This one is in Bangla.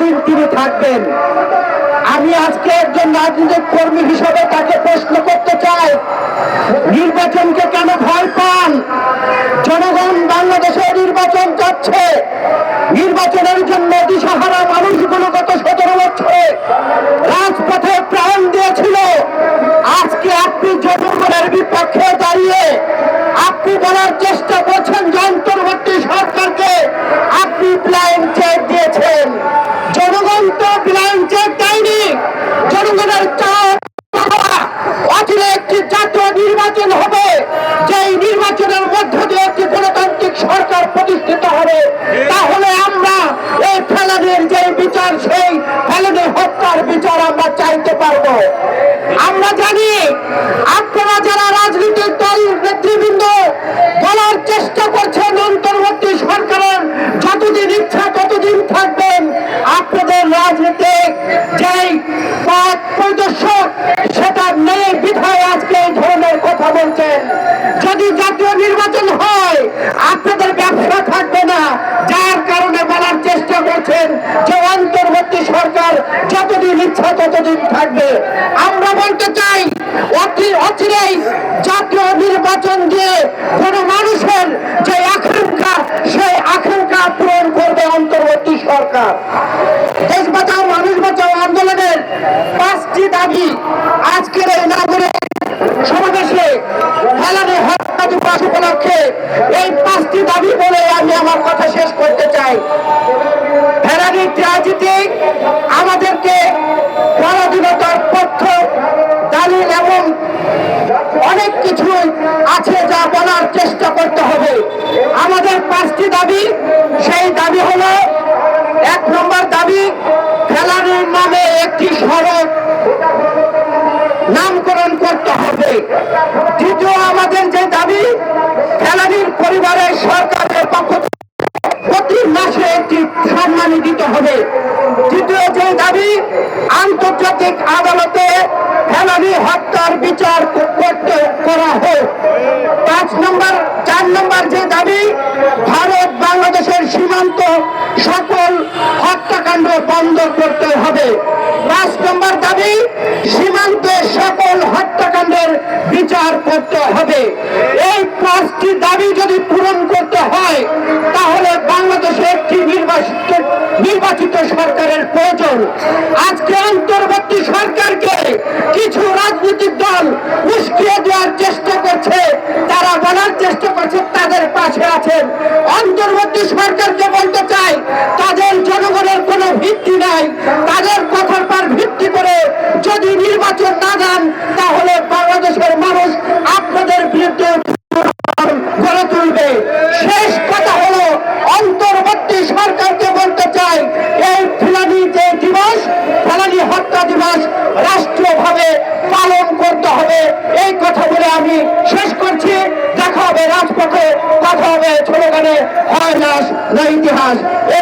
ততদিন তিনি থাকবেন? আমি আজকে একজন রাজনৈতিক কর্মী হিসাবে তাকে প্রশ্ন করতে চাই। নির্বাচনকে কেন ভয় পান? জনগণ বাংলাদেশে নির্বাচন চাচ্ছে। নির্বাচনের জন্য দিশাহারা মানুষগুলো গত সতেরো বছরে রাজপথে প্রাণ দিয়েছিল আজকে আপনি জনগণের বিপক্ষে দাঁড়িয়ে আপনি বলার চেষ্টা করছেন যে অন্তর্বর্তী সরকারকে আপনি প্ল্যান চেক দিয়েছেন জনগণ তো প্ল্যান চেক দেয়নি জনগণের চাপ অচিরে একটি জাতীয় নির্বাচন হবে যেই নির্বাচনের মধ্য দিয়ে একটি গণতান্ত্রিক সরকার প্রতিষ্ঠিত হবে তাহলে আমরা এই ফেলানির যে বিচার সেই ফেলানি হত্যার বিচার আমরা চাইতে পারব আমরা জানি আপনারা যারা রাজনৈতিক দল নেতৃবৃন্দ বলার চেষ্টা করছেন অন্তর্বর্তী সরকারের যতদিন ইচ্ছা ততদিন থাকবেন আপনাদের রাজনীতিক যেই পথ প্রদর্শক সেটা নেই বিধায় আজকে এই ধরনের যদি জাতীয় নির্বাচন হয়, আপনাদের ব্যবসা থাকবে না। যার কারণে বলার চেষ্টা করছেন যে অন্তর্বর্তী সরকার যতদিন ইচ্ছা ততদিন থাকবে। আমরা বলতে চাই অচিরেই জাতীয় নির্বাচন দিয়ে কোন মানুষের যে আকাঙ্ক্ষা সেই আকাঙ্ক্ষা পূরণ করবে অন্তর্বর্তী সরকার দেশ বাঁচাও মানুষ বাঁচাও আন্দোলনের পাঁচটি দাবি আজকের এই নাগরিক সমাবেশে হেলানি হত্যা দিবস উপলক্ষে এই পাঁচটি দাবি বলে আমি আমার কথা শেষ করতে চাই। হেলানি ট্রাজিটি আমাদেরকে পরাধীনতার পক্ষ দালিল এবং অনেক কিছু আছে যা বলার চেষ্টা করতে হবে। আমাদের পাঁচটি দাবি, সেই দাবি হলো, এক নম্বর দাবি ফেলানির নামে একটি সড়ক নামকরণ হবে দ্বিতীয় আমাদের যে দাবি ফেলানির পরিবারের সরকারের পক্ষ প্রতি মাসে একটি সম্মানী দিতে হবে। তৃতীয় যে দাবি, আন্তর্জাতিক আদালতে ফেলানি হত্যার বিচার করতে করা হোক। পাঁচ নম্বর, চার নম্বর যে দাবি, ভারত বাংলাদেশের সীমান্ত সকল হত্যাকাণ্ড বন্ধ করতে হবে। পাঁচ নম্বর দাবি, সীমান্তে সকল হত্যাকাণ্ডের বিচার করতে হবে। এই পাঁচটি দাবি যদি পূরণ করতে হয়, তাহলে বাংলাদেশে একটি নির্বাচিত নির্বাচিত সরকারের প্রয়োজন। আজকে অন্তর্বর্তী সরকারকে কিছু রাজনৈতিক দল উস্কিয়ে দেওয়ার চেষ্টা করছে। তারা বলার চেষ্টা করছে, তাদের পাশে আছেন। অন্তর্বর্তী সরকারকে বলতে চাই তাদের জনগণের কোনো ভিত্তি নাই তাদের কথার পর ভিত্তি করে যদি নির্বাচন না দেন তাহলে বাংলাদেশের মানুষ আপনাদের বিরুদ্ধে গড়ে তুলবে শেষ কথা হলো অন্তর্বর্তী সরকারকে বলতে চাই এই ফিলানি যে দিবস ফেলানি হত্যা দিবস রাষ্ট্রীয়ভাবে পালন করতে হবে এই কথা বলে আমি শেষ করছি নাশ না ইতিহাস। এ